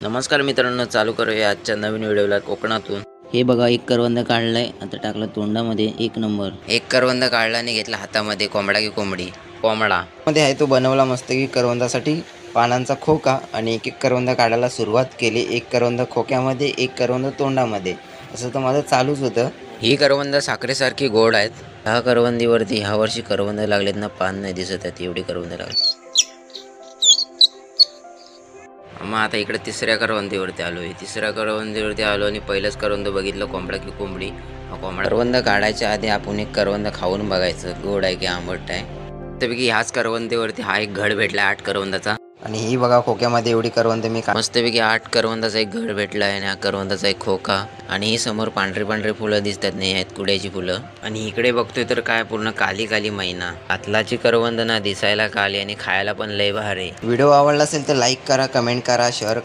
नमस्कार मित्रांनो चालू करूया आजच्या नवीन व्हिडिओला कोकणातून. हे बघा एक करवंद काढलाय आता टाकलं तोंडामध्ये एक नंबर. एक करवंद काढला आणि घेतला हातामध्ये कोंबडा की कोंबडी. कोंबडा. मध्ये आहे तो बनवला मस्त की करवंदासाठी पानांचा खोका आणि एक एक करवंद काढायला सुरुवात केली. एक करवंद खोक्यामध्ये एक करवंद तोंडामध्ये. असं तर माझं चालूच होतं. ही करवंद साखरेसारखी गोड आहेत. ह्या करवंदीवरती ह्या वर्षी करवंद लागलेत ना पान नाही दिसत आहेत एवढी करवंद लागली. मग आता इकडे तिसऱ्या करवंदीवरती आलो आहे. तिसऱ्या करवंदीवरती आलो आणि पहिलंच करवंद बघितलं कोंबडा की कोंबडी. कोंबडा करवंद काढायच्या आधी आपण एक करवंद खाऊन बघायचं. गोड आहे की आंबट आहे. त्यापैकी ह्याच करवंदीवरती हा एक घड भेटला आठ करवंदाचा. आणि ही बघा खोक्यामध्ये एवढी करवंद मी मस्तपैकी आठ करवंदाचा एक घड भेटला आहे आणि हा करवंदाचा एक खोका. आणि ही समोर पांढरे पांढरे फुलं दिसतात नाही आहेत कुड्याची फुलं. आणि इकडे बघतोय तर काय पूर्ण काली काली मैना. आतलाची करवंद ना दिसायला काली आणि खायला पण लय भारी. व्हिडिओ आवडला असेल तर लाईक करा कमेंट करा शेअर